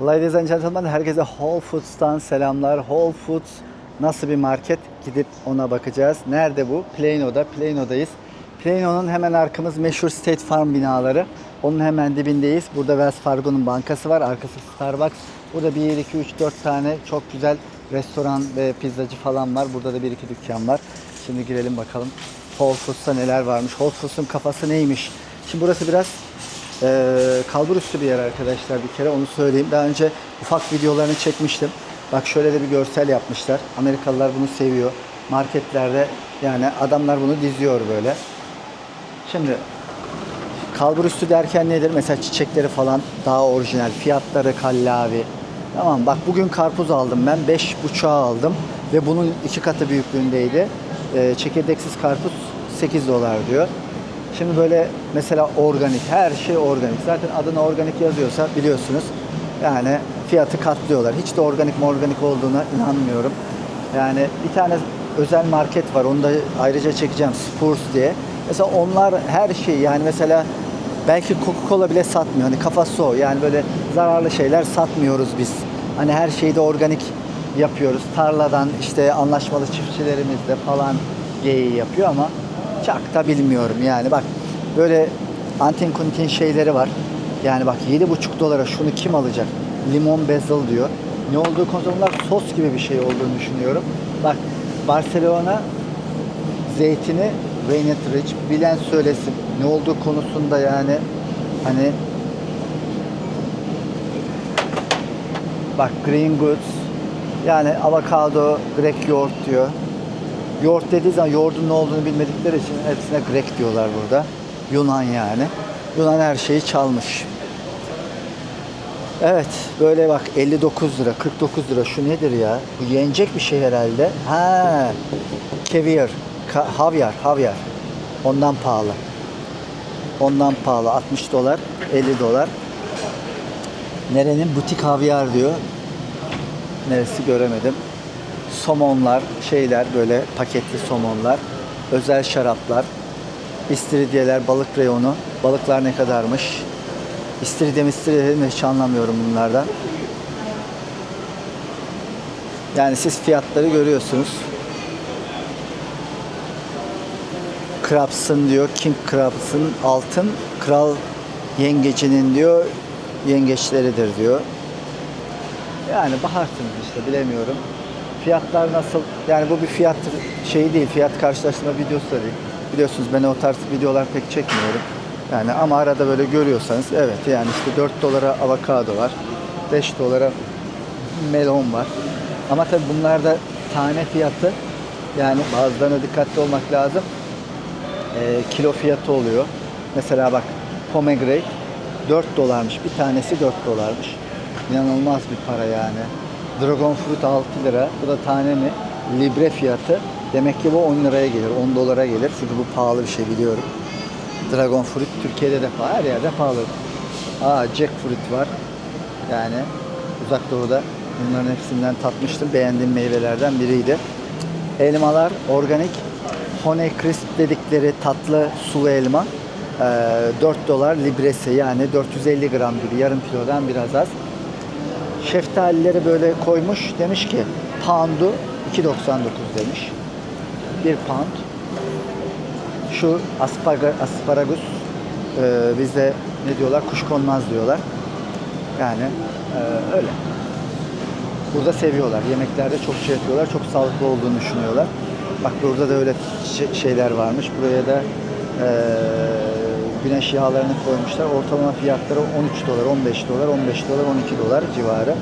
Ladies and gentlemen, herkese Whole Foods'tan selamlar. Whole Foods nasıl bir market? Gidip ona bakacağız. Nerede bu? Plano'da. Plano'dayız. Plano'nun hemen arkamız meşhur State Farm binaları. Onun hemen dibindeyiz. Burada Wells Fargo'nun bankası var. Arkası Starbucks. Burada 1, 2, 3, 4 tane çok güzel restoran ve pizzacı falan var. Burada da bir iki dükkan var. Şimdi girelim bakalım Whole Foods'ta neler varmış. Whole Foods'un kafası neymiş? Şimdi burası biraz ee, kalbur üstü bir yer arkadaşlar bir kere onu söyleyeyim. Daha önce ufak videolarını çekmiştim. Bak şöyle de bir görsel yapmışlar. Amerikalılar bunu seviyor. Marketlerde yani adamlar bunu diziyor böyle. Şimdi kalbur üstü derken nedir? Mesela çiçekleri falan daha orijinal. Fiyatları kallavi. Tamam bak bugün karpuz aldım ben. 5,5'a aldım. Ve bunun iki katı büyüklüğündeydi. Ee, çekirdeksiz karpuz 8 dolar diyor. Şimdi böyle mesela organik, her şey organik. Zaten adına organik yazıyorsa biliyorsunuz. Yani fiyatı katlıyorlar. Hiç de organik mi organik olduğuna inanmıyorum. Yani bir tane özel market var. Onu da ayrıca çekeceğim. Spurs diye. Mesela onlar her şeyi yani mesela belki Coca-Cola bile satmıyor. Hani kafası o. Yani böyle zararlı şeyler satmıyoruz biz. Hani her şeyi de organik yapıyoruz. Tarladan işte anlaşmalı çiftçilerimizle falan geyiği yapıyor ama çok da bilmiyorum yani bak böyle antin kuntin şeyleri var. Yani bak 7,5 dolara şunu kim alacak? Limon basil diyor. Ne olduğu konusunda bunlar sos gibi bir şey olduğunu düşünüyorum. Bak Barcelona zeytini Rained Rich bilen söylesin. Ne olduğu konusunda yani hani bak Green Goods yani avokado, Grek yoğurt diyor. Yoğurt dediği zaman yoğurdun ne olduğunu bilmedikleri için hepsine Grek diyorlar burada. Yunan yani. Yunan her şeyi çalmış. Evet böyle bak 59 lira 49 lira şu nedir ya? Bu yenecek bir şey herhalde. Ha, ka- havyar, havyar. Ondan pahalı. Ondan pahalı 60 dolar 50 dolar. Nerenin butik havyar diyor. Neresi göremedim. Somonlar, şeyler böyle paketli somonlar, özel şaraplar, istiridyeler, balık reyonu. Balıklar ne kadarmış? İstiridye mi istiridye mi hiç anlamıyorum bunlardan. Yani siz fiyatları görüyorsunuz. Krabs'ın diyor, King Krabs'ın altın kral yengecinin diyor yengeçleridir diyor. Yani baharsınız işte bilemiyorum. Fiyatlar nasıl? Yani bu bir fiyat şeyi değil, fiyat karşılaştırma videosu da değil. Biliyorsunuz ben o tarz videolar pek çekmiyorum. Yani ama arada böyle görüyorsanız evet yani işte 4 dolara avokado var. 5 dolara melon var. Ama tabii bunlarda tane fiyatı yani bazılarına dikkatli olmak lazım. Ee, kilo fiyatı oluyor. Mesela bak pomegranate 4 dolarmış. Bir tanesi 4 dolarmış. İnanılmaz bir para yani. Dragon fruit 6 lira. Bu da tane mi? Libre fiyatı. Demek ki bu 10 liraya gelir, 10 dolara gelir. Çünkü bu pahalı bir şey biliyorum. Dragon fruit Türkiye'de de pahalı, her yerde pahalı. Aa jackfruit var. Yani uzak doğuda bunların hepsinden tatmıştım. Beğendiğim meyvelerden biriydi. Elmalar organik. Honey crisp dedikleri tatlı sulu elma. Ee, 4 dolar libresi yani 450 gram gibi yarım kilodan biraz az. Şeftalileri böyle koymuş. Demiş ki pound'u 2.99 demiş. Bir pound. Şu asparagus e, bizde ne diyorlar? Kuşkonmaz diyorlar. Yani e, öyle. Burada seviyorlar. Yemeklerde çok şey yapıyorlar. Çok sağlıklı olduğunu düşünüyorlar. Bak burada da öyle şey- şeyler varmış. Buraya da e, güneş yağlarını koymuşlar. Ortalama fiyatları 13 dolar, 15 dolar, 15 dolar, 12 dolar civarı.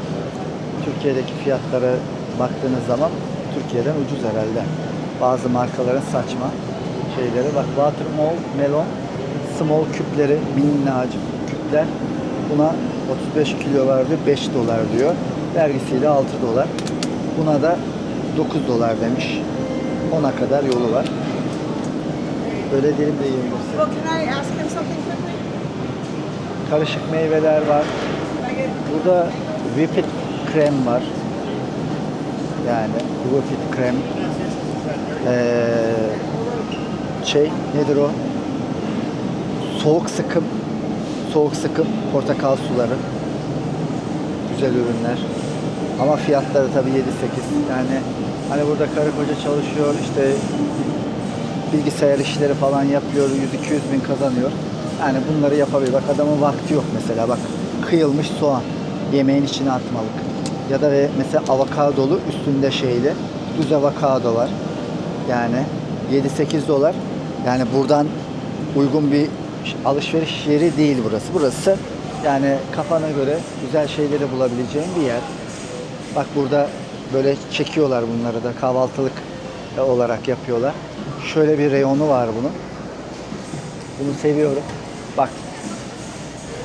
Türkiye'deki fiyatlara baktığınız zaman Türkiye'den ucuz herhalde. Bazı markaların saçma şeyleri. Bak Watermelon melon small küpleri minnacık küpler. Buna 35 kilo vardı 5 dolar diyor. Vergisiyle 6 dolar. Buna da 9 dolar demiş. 10'a kadar yolu var. Böyle dilim de yiyebilirsin. Well, can I ask him something quickly? Karışık meyveler var. Burada whipped krem var. Yani whipped krem. Ee, şey nedir o? Soğuk sıkım. Soğuk sıkım portakal suları. güzel ürünler. Ama fiyatları tabii 7-8. Yani hani burada karı koca çalışıyor işte bilgisayar işleri falan yapıyor 100-200 bin kazanıyor. Yani bunları yapabilir. Bak adamın vakti yok mesela bak kıyılmış soğan yemeğin içine atmalık. Ya da ve mesela avokadolu üstünde şeyli düz avokado var. Yani 7-8 dolar. Yani buradan uygun bir alışveriş yeri değil burası. Burası yani kafana göre güzel şeyleri bulabileceğin bir yer. Bak burada böyle çekiyorlar bunları da kahvaltılık olarak yapıyorlar. Şöyle bir reyonu var bunun. Bunu seviyorum. Bak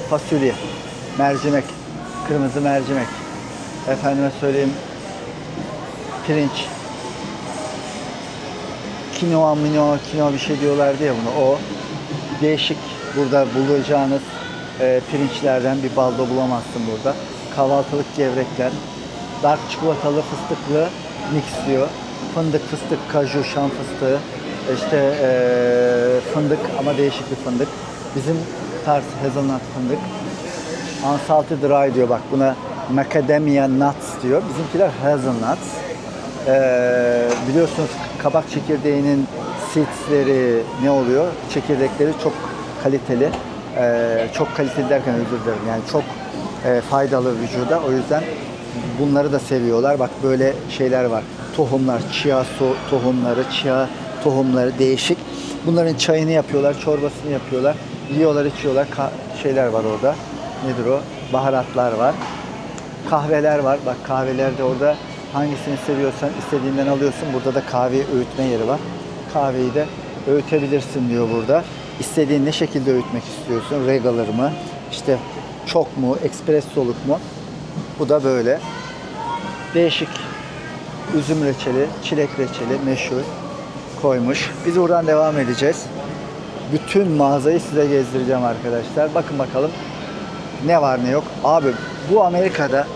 fasulye, mercimek, kırmızı mercimek. Efendime söyleyeyim pirinç, kinoa minoa kinoa bir şey diyorlardı ya buna o değişik burada bulacağınız e, pirinçlerden bir baldo bulamazsın burada kahvaltılık gevrekler dark çikolatalı fıstıklı mix diyor fındık fıstık kaju şam fıstığı işte e, fındık ama değişik bir fındık bizim tarz hazelnut fındık Unsalted dry diyor bak buna macadamia nuts diyor. Bizimkiler hazelnuts. Ee, biliyorsunuz kabak çekirdeğinin seedsleri ne oluyor? Çekirdekleri çok kaliteli. Ee, çok kaliteli derken özür dilerim. Yani çok e, faydalı vücuda. O yüzden bunları da seviyorlar. Bak böyle şeyler var. Tohumlar, chia so- tohumları, chia tohumları değişik. Bunların çayını yapıyorlar, çorbasını yapıyorlar. Yiyorlar, içiyorlar. Ka- şeyler var orada. Nedir o? Baharatlar var. Kahveler var. Bak kahvelerde orada hangisini seviyorsan istediğinden alıyorsun. Burada da kahve öğütme yeri var. Kahveyi de öğütebilirsin diyor burada. İstediğin ne şekilde öğütmek istiyorsun? Regaler mı? İşte çok mu? Espressoluk mu? Bu da böyle. Değişik üzüm reçeli, çilek reçeli meşhur koymuş. Biz buradan devam edeceğiz. Bütün mağazayı size gezdireceğim arkadaşlar. Bakın bakalım ne var ne yok. Abi bu Amerika'da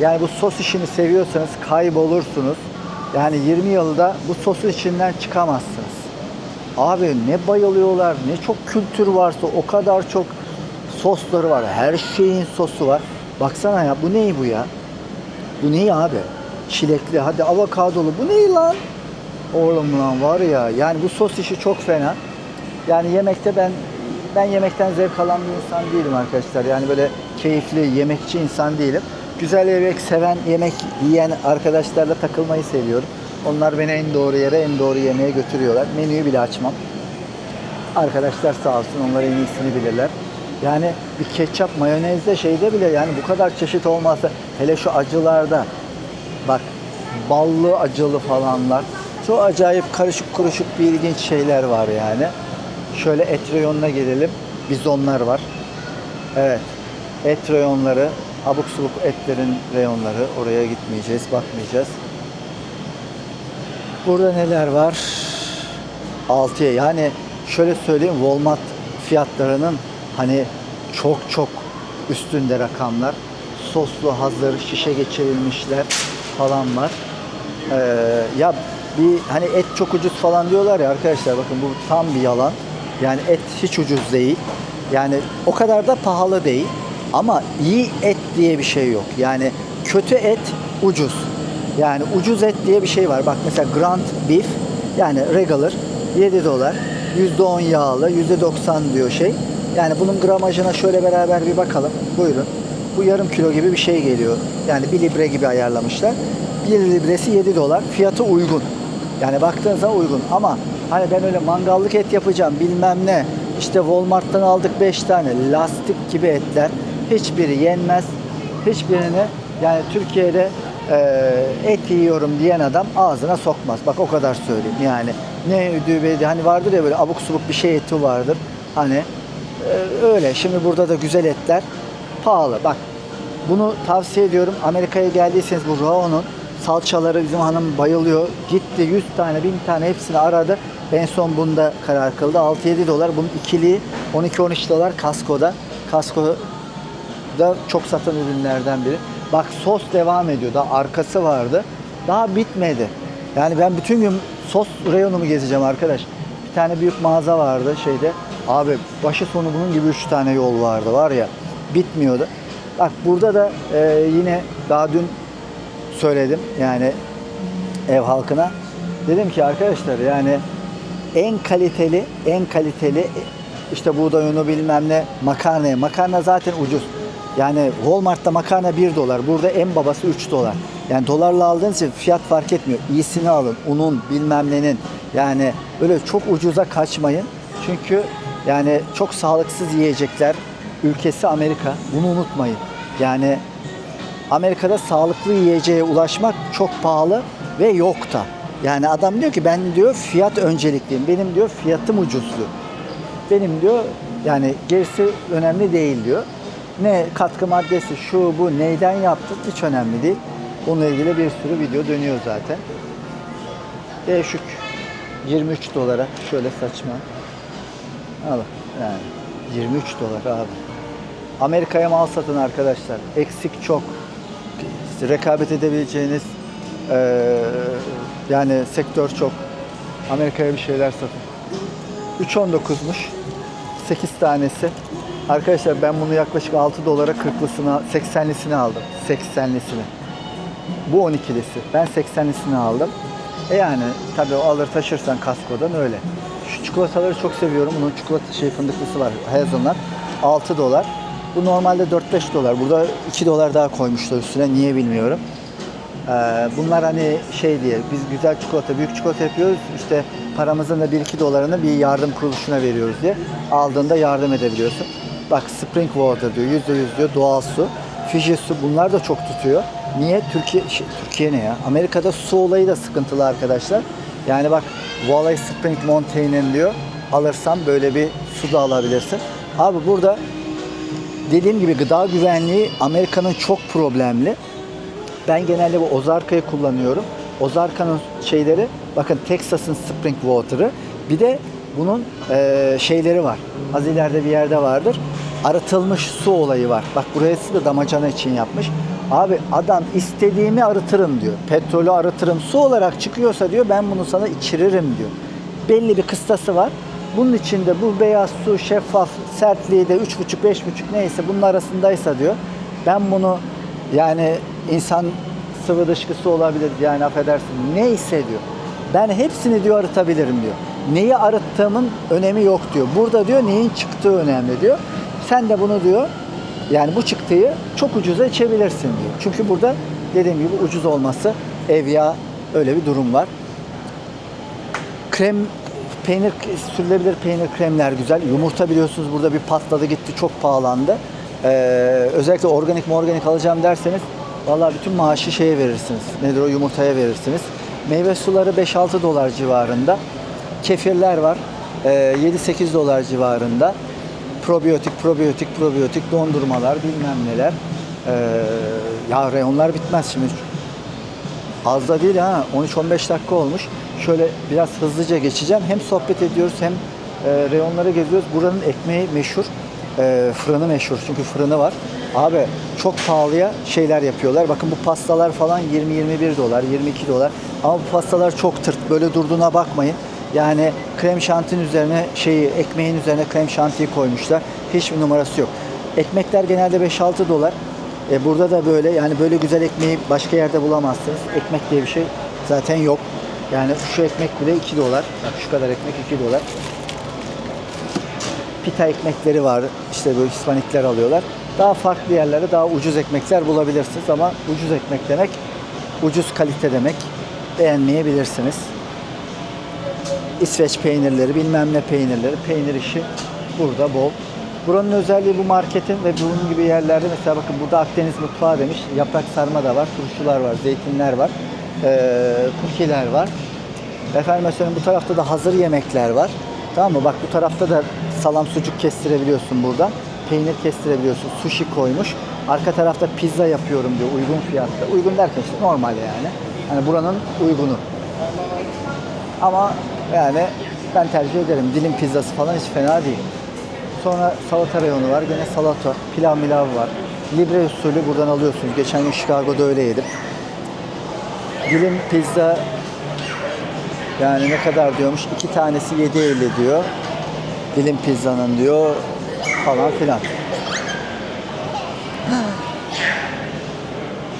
yani bu sos işini seviyorsanız kaybolursunuz. Yani 20 yılda bu sosun içinden çıkamazsınız. Abi ne bayılıyorlar, ne çok kültür varsa o kadar çok sosları var. Her şeyin sosu var. Baksana ya bu ne bu ya? Bu ne abi? Çilekli, hadi avokadolu. Bu ne lan? Oğlum lan var ya. Yani bu sos işi çok fena. Yani yemekte ben ben yemekten zevk alan bir insan değilim arkadaşlar. Yani böyle keyifli yemekçi insan değilim. Güzel yemek seven, yemek yiyen arkadaşlarla takılmayı seviyorum. Onlar beni en doğru yere, en doğru yemeğe götürüyorlar. Menüyü bile açmam. Arkadaşlar sağ olsun onlar en iyisini bilirler. Yani bir ketçap, mayonezde şeyde bile yani bu kadar çeşit olmazsa hele şu acılarda bak ballı acılı falanlar çok acayip karışık kuruşuk bir ilginç şeyler var yani. Şöyle et reyonuna gelelim. Bizonlar var. Evet. Et reyonları, abuk subuk etlerin reyonları. Oraya gitmeyeceğiz, bakmayacağız. Burada neler var? 6'ya yani şöyle söyleyeyim Walmart fiyatlarının hani çok çok üstünde rakamlar. Soslu hazır şişe geçirilmişler falan var. Ee, ya bir hani et çok ucuz falan diyorlar ya arkadaşlar bakın bu tam bir yalan. Yani et hiç ucuz değil. Yani o kadar da pahalı değil. Ama iyi et diye bir şey yok. Yani kötü et ucuz. Yani ucuz et diye bir şey var. Bak mesela Grand Beef yani regular 7 dolar. %10 yağlı, %90 diyor şey. Yani bunun gramajına şöyle beraber bir bakalım. Buyurun. Bu yarım kilo gibi bir şey geliyor. Yani bir libre gibi ayarlamışlar. Bir libresi 7 dolar. Fiyatı uygun. Yani baktığınızda uygun. Ama hani ben öyle mangallık et yapacağım bilmem ne. İşte Walmart'tan aldık 5 tane lastik gibi etler. Hiçbiri yenmez. Hiçbirini yani Türkiye'de e, et yiyorum diyen adam ağzına sokmaz. Bak o kadar söyleyeyim yani. Ne dübeydi hani vardır ya böyle abuk subuk bir şey eti vardır. Hani e, öyle. Şimdi burada da güzel etler pahalı. Bak bunu tavsiye ediyorum. Amerika'ya geldiyseniz bu Rao'nun salçaları bizim hanım bayılıyor. Gitti 100 tane 1000 tane hepsini aradı. En son bunda karar kıldı. 6-7 dolar. Bunun ikiliği 12-13 dolar kaskoda. Kasko da çok satan ürünlerden biri. Bak sos devam ediyor. Daha arkası vardı. Daha bitmedi. Yani ben bütün gün sos reyonumu gezeceğim arkadaş. Bir tane büyük mağaza vardı şeyde. Abi başı sonu bunun gibi üç tane yol vardı var ya. Bitmiyordu. Bak burada da e, yine daha dün söyledim yani ev halkına. Dedim ki arkadaşlar yani en kaliteli, en kaliteli işte buğday unu bilmem ne makarna. Makarna zaten ucuz. Yani Walmart'ta makarna 1 dolar. Burada en babası 3 dolar. Yani dolarla aldığınız için fiyat fark etmiyor. İyisini alın. Unun bilmem nenin. Yani böyle çok ucuza kaçmayın. Çünkü yani çok sağlıksız yiyecekler. Ülkesi Amerika. Bunu unutmayın. Yani Amerika'da sağlıklı yiyeceğe ulaşmak çok pahalı ve yok da. Yani adam diyor ki ben diyor fiyat öncelikliyim. Benim diyor fiyatım ucuzlu. Benim diyor yani gerisi önemli değil diyor. Ne katkı maddesi şu bu neyden yaptın hiç önemli değil. Bununla ilgili bir sürü video dönüyor zaten. Değişik 23 dolara şöyle saçma. Al yani 23 dolar abi. Amerika'ya mal satın arkadaşlar. Eksik çok. Rekabet edebileceğiniz eee, yani sektör çok. Amerika'ya bir şeyler satın. 3.19'muş. 8 tanesi. Arkadaşlar ben bunu yaklaşık 6 dolara 40'lısını 80'lisini aldım. 80'lisini. Bu 12'lisi. Ben 80'lisini aldım. E yani tabii o alır taşırsan kaskodan öyle. Şu çikolataları çok seviyorum. Bunun çikolata şey fındıklısı var. Hazelnut. 6 dolar. Bu normalde 4-5 dolar. Burada 2 dolar daha koymuşlar üstüne. Niye bilmiyorum. Ee, bunlar hani şey diye biz güzel çikolata, büyük çikolata yapıyoruz. İşte paramızın da 1-2 dolarını bir yardım kuruluşuna veriyoruz diye. Aldığında yardım edebiliyorsun. Bak Spring Water diyor. %100 diyor doğal su. Fiji su bunlar da çok tutuyor. Niye? Türkiye şey, Türkiye ne ya? Amerika'da su olayı da sıkıntılı arkadaşlar. Yani bak Valley Spring Mountain'in diyor. Alırsan böyle bir su da alabilirsin. Abi burada dediğim gibi gıda güvenliği Amerika'nın çok problemli. Ben genelde bu Ozarka'yı kullanıyorum. Ozarka'nın şeyleri, bakın Texas'ın Spring Water'ı. Bir de bunun eee, şeyleri var. Az ileride bir yerde vardır. Arıtılmış su olayı var. Bak burası da damacana için yapmış. Abi adam istediğimi arıtırım diyor. Petrolü arıtırım. Su olarak çıkıyorsa diyor ben bunu sana içiririm diyor. Belli bir kıstası var. Bunun içinde bu beyaz su şeffaf sertliği de 3,5-5,5 neyse bunun arasındaysa diyor. Ben bunu yani insan sıvı dışkısı olabilir yani affedersin neyse diyor. Ben hepsini diyor arıtabilirim diyor. Neyi arıttığımın önemi yok diyor. Burada diyor neyin çıktığı önemli diyor. Sen de bunu diyor yani bu çıktıyı çok ucuza içebilirsin diyor. Çünkü burada dediğim gibi ucuz olması ev yağı öyle bir durum var. Krem peynir sürülebilir peynir kremler güzel. Yumurta biliyorsunuz burada bir patladı gitti çok pahalandı. Ee, özellikle organik mi organik alacağım derseniz vallahi bütün maaşı şeye verirsiniz. Nedir o yumurtaya verirsiniz. Meyve suları 5-6 dolar civarında. Kefirler var. Ee, 7-8 dolar civarında. Probiyotik, probiyotik, probiyotik dondurmalar bilmem neler. Ee, ya reyonlar bitmez şimdi. Az da değil ha. 13-15 dakika olmuş. Şöyle biraz hızlıca geçeceğim. Hem sohbet ediyoruz hem e, reyonları geziyoruz. Buranın ekmeği meşhur. E, fırını meşhur. Çünkü fırını var. Abi çok pahalıya şeyler yapıyorlar. Bakın bu pastalar falan 20-21 dolar, 22 dolar. Ama bu pastalar çok tırt. Böyle durduğuna bakmayın. Yani krem şantinin üzerine şeyi ekmeğin üzerine krem şantiyi koymuşlar. Hiçbir numarası yok. Ekmekler genelde 5-6 dolar. E, burada da böyle yani böyle güzel ekmeği başka yerde bulamazsınız. Ekmek diye bir şey zaten yok. Yani şu ekmek bile 2 dolar. Bak şu kadar ekmek 2 dolar. Pita ekmekleri var. İşte böyle Hispanikler alıyorlar. Daha farklı yerlerde daha ucuz ekmekler bulabilirsiniz ama ucuz ekmek demek ucuz kalite demek. Beğenmeyebilirsiniz. İsveç peynirleri, bilmem ne peynirleri, peynir işi burada bol. Buranın özelliği bu marketin ve bunun gibi yerlerde mesela bakın burada Akdeniz mutfağı demiş. Yaprak sarma da var, turşular var, zeytinler var, ee, kukiler var. Efendim söyleyeyim bu tarafta da hazır yemekler var. Tamam mı? Bak bu tarafta da salam sucuk kestirebiliyorsun buradan. Peynir kestirebiliyorsun. Sushi koymuş. Arka tarafta pizza yapıyorum diyor uygun fiyatta. Uygun derken işte normal yani. Hani buranın uygunu. Ama yani ben tercih ederim. Dilim pizzası falan hiç fena değil. Sonra salata reyonu var. Gene salata, pilav milav var. Libre usulü buradan alıyorsunuz. Geçen gün Chicago'da öyle yedim. Dilim pizza yani ne kadar diyormuş? İki tanesi 7.50 diyor. Dilim pizzanın diyor falan filan.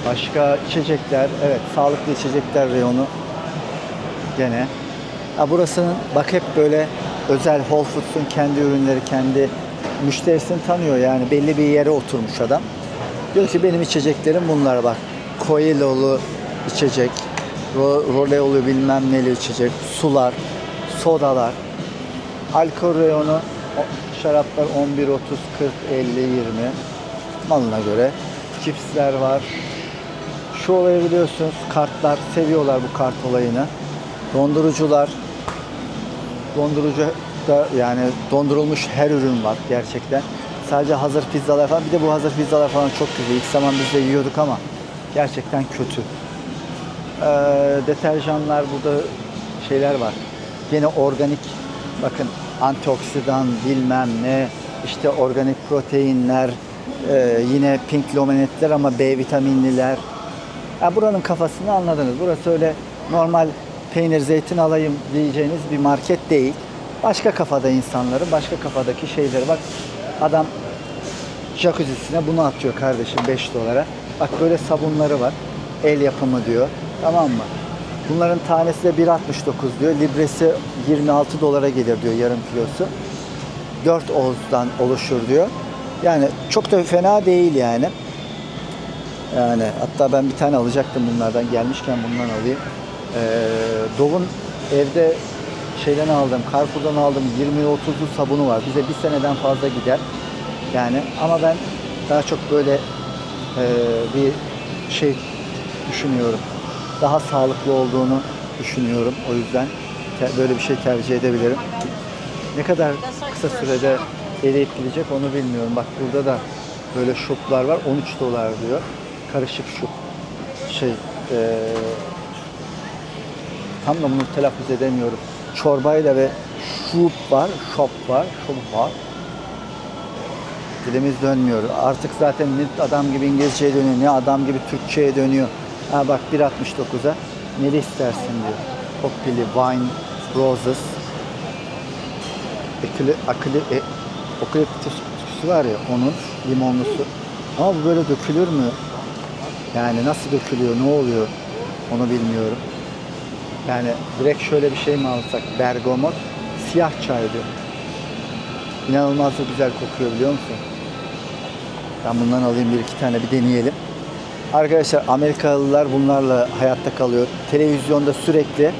Başka içecekler, evet sağlıklı içecekler reyonu gene. Ha, burasının bak hep böyle özel Whole Foods'un kendi ürünleri, kendi müşterisini tanıyor yani belli bir yere oturmuş adam. Diyor ki benim içeceklerim bunlar bak. Coelho'lu içecek, ro- roleolu bilmem neli içecek, sular, sodalar, alkol reyonu, şaraplar 11, 30, 40, 50, 20 malına göre. Cipsler var. Şu olayı biliyorsunuz kartlar seviyorlar bu kart olayını. Dondurucular dondurucu da yani dondurulmuş her ürün var gerçekten. Sadece hazır pizzalar falan. Bir de bu hazır pizzalar falan çok güzel. İlk zaman biz de yiyorduk ama gerçekten kötü. Ee, deterjanlar burada şeyler var. Yine organik bakın antioksidan bilmem ne işte organik proteinler e, yine pink lomanetler ama B vitaminliler. Ya buranın kafasını anladınız. Burası öyle normal peynir zeytin alayım diyeceğiniz bir market değil. Başka kafada insanların, başka kafadaki şeyleri. Bak adam jacuzzi'sine bunu atıyor kardeşim 5 dolara. Bak böyle sabunları var. El yapımı diyor. Tamam mı? Bunların tanesi de 1.69 diyor. Libresi 26 dolara gelir diyor yarım kilosu. 4 ozdan oluşur diyor. Yani çok da fena değil yani. Yani hatta ben bir tane alacaktım bunlardan. Gelmişken bundan alayım. Ee, Dove'un evde şeyden aldım, Carrefour'dan aldım 20-30'lu sabunu var. Bize bir seneden fazla gider. Yani ama ben daha çok böyle e, bir şey düşünüyorum. Daha sağlıklı olduğunu düşünüyorum. O yüzden böyle bir şey tercih edebilirim. Ne kadar kısa sürede eriyip gidecek onu bilmiyorum. Bak burada da böyle şuplar var. 13 dolar diyor. Karışık şup. Şey, eee tam da bunu telaffuz edemiyorum. Çorbayla ve şup var, şop var, şup var. Dilimiz dönmüyor. Artık zaten ne adam gibi İngilizceye dönüyor, ne adam gibi Türkçe'ye dönüyor. Ha bak 1.69'a ne istersin diyor. Popili, Wine, Roses, Ekili, akili, e, okaliptüs kutusu var ya onun limonlusu. Ama bu böyle dökülür mü? Yani nasıl dökülüyor, ne oluyor onu bilmiyorum. Yani direkt şöyle bir şey mi alsak? Bergamot, siyah çay diyor. İnanılmaz da güzel kokuyor biliyor musun? Ben bundan alayım bir iki tane bir deneyelim. Arkadaşlar Amerikalılar bunlarla hayatta kalıyor. Televizyonda sürekli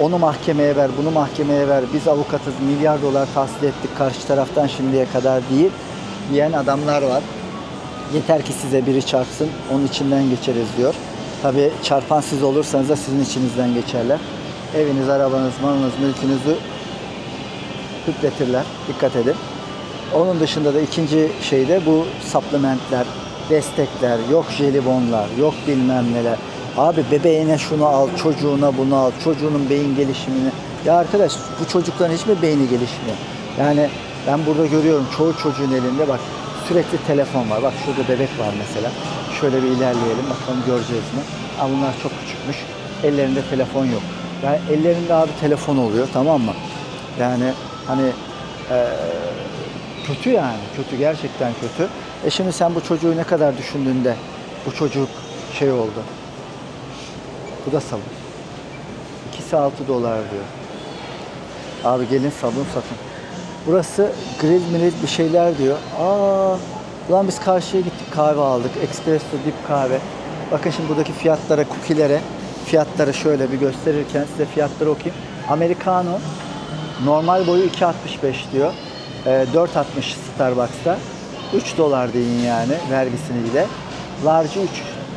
onu mahkemeye ver, bunu mahkemeye ver, biz avukatız, milyar dolar tahsil ettik karşı taraftan şimdiye kadar değil diyen adamlar var. Yeter ki size biri çarpsın, onun içinden geçeriz diyor. Tabi çarpan siz olursanız da sizin içinizden geçerler. Eviniz, arabanız, malınız, mülkünüzü hükletirler. Dikkat edin. Onun dışında da ikinci şey de bu supplementler, destekler, yok jelibonlar, yok bilmem neler. Abi bebeğine şunu al, çocuğuna bunu al, çocuğunun beyin gelişimini. Ya arkadaş bu çocukların hiç mi beyni gelişmiyor? Yani ben burada görüyorum çoğu çocuğun elinde bak sürekli telefon var. Bak şurada bebek var mesela. Şöyle bir ilerleyelim bakalım göreceğiz mi? Aa, bunlar çok küçükmüş. Ellerinde telefon yok. Yani ellerinde abi telefon oluyor tamam mı? Yani hani eee kötü yani. Kötü gerçekten kötü. E şimdi sen bu çocuğu ne kadar düşündüğünde bu çocuk şey oldu. Bu da sabun. İkisi 6 dolar diyor. Abi gelin sabun satın. Burası grill miril bir şeyler diyor. Aa, ulan biz karşıya gittik kahve aldık. Espresso dip kahve. Bakın şimdi buradaki fiyatlara, cookie'lere fiyatları şöyle bir gösterirken size fiyatları okuyayım. Americano normal boyu 2.65 diyor. Ee, 4.60 Starbucks'ta. 3 dolar deyin yani vergisiyle. Large'ı 3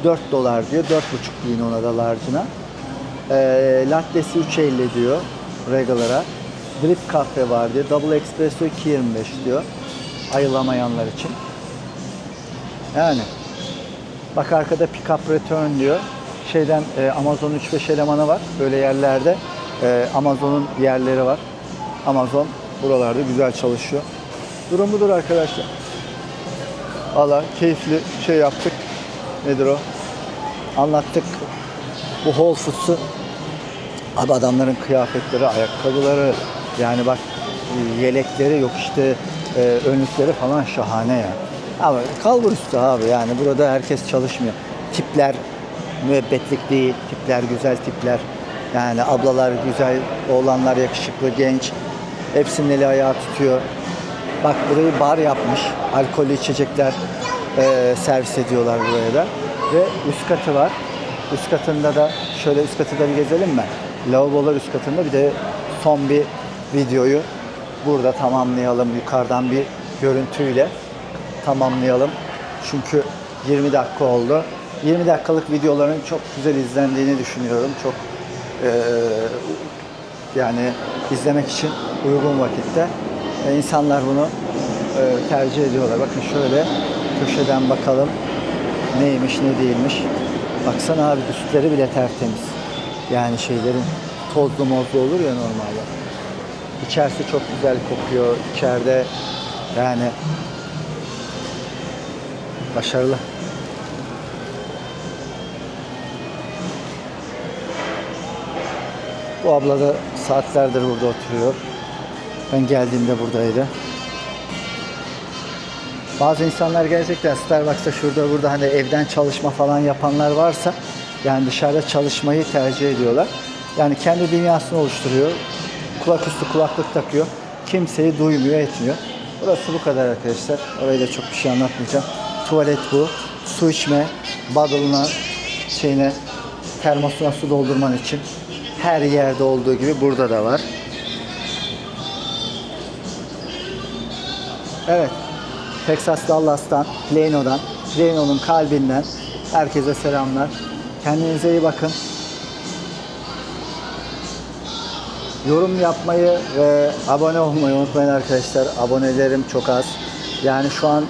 4 dolar diyor. 4.5 deyin ona da large'ına. Ee, lattesi 3.50 diyor regular'a. Drip kahve var diyor. Double espresso 2.25 diyor. Ayılamayanlar için. Yani bak arkada pick up return diyor. Şeyden e, Amazon 3-5 elemanı var. Böyle yerlerde e, Amazon'un yerleri var. Amazon buralarda güzel çalışıyor. Durum budur arkadaşlar. Valla keyifli şey yaptık. Nedir o? Anlattık. Bu Whole Foods'u Abi adamların kıyafetleri, ayakkabıları, yani bak yelekleri yok işte e, önlükleri falan şahane ya. Ama kalbur üstü abi yani burada herkes çalışmıyor. Tipler müebbetlik değil. Tipler güzel tipler. Yani ablalar güzel, oğlanlar yakışıklı, genç. Hepsinin eli ayağı tutuyor. Bak burayı bar yapmış. Alkollü içecekler eee, servis ediyorlar buraya da. Ve üst katı var. Üst katında da şöyle üst katı da bir gezelim mi? Lavabolar üst katında bir de son bir videoyu burada tamamlayalım. Yukarıdan bir görüntüyle tamamlayalım. Çünkü 20 dakika oldu. 20 dakikalık videoların çok güzel izlendiğini düşünüyorum. Çok eee, yani izlemek için uygun vakitte. İnsanlar bunu e, tercih ediyorlar. Bakın şöyle köşeden bakalım neymiş ne değilmiş. Baksana abi üstleri bile tertemiz. Yani şeylerin tozlu mozlu olur ya normalde. İçerisi çok güzel kokuyor. İçeride yani başarılı. Bu abla da saatlerdir burada oturuyor. Ben geldiğimde buradaydı. Bazı insanlar gerçekten Starbucks'ta şurada burada hani evden çalışma falan yapanlar varsa yani dışarıda çalışmayı tercih ediyorlar. Yani kendi dünyasını oluşturuyor. Kulak üstü kulaklık takıyor. Kimseyi duymuyor, etmiyor. Burası bu kadar arkadaşlar. Orayı da çok bir şey anlatmayacağım. Tuvalet bu. Su içme, bottle'ına, şeyine, termosuna su doldurman için her yerde olduğu gibi burada da var. Evet. Texas Dallas'tan, Plano'dan, Plano'nun kalbinden herkese selamlar. Kendinize iyi bakın. Yorum yapmayı ve abone olmayı unutmayın arkadaşlar. Abonelerim çok az. Yani şu an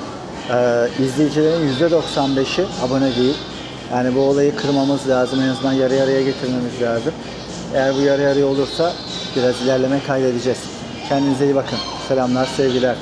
e, izleyicilerin %95'i abone değil. Yani bu olayı kırmamız lazım. En azından yarı yarıya getirmemiz lazım. Eğer bu yarı yarıya olursa biraz ilerleme kaydedeceğiz. Kendinize iyi bakın. Selamlar, sevgiler.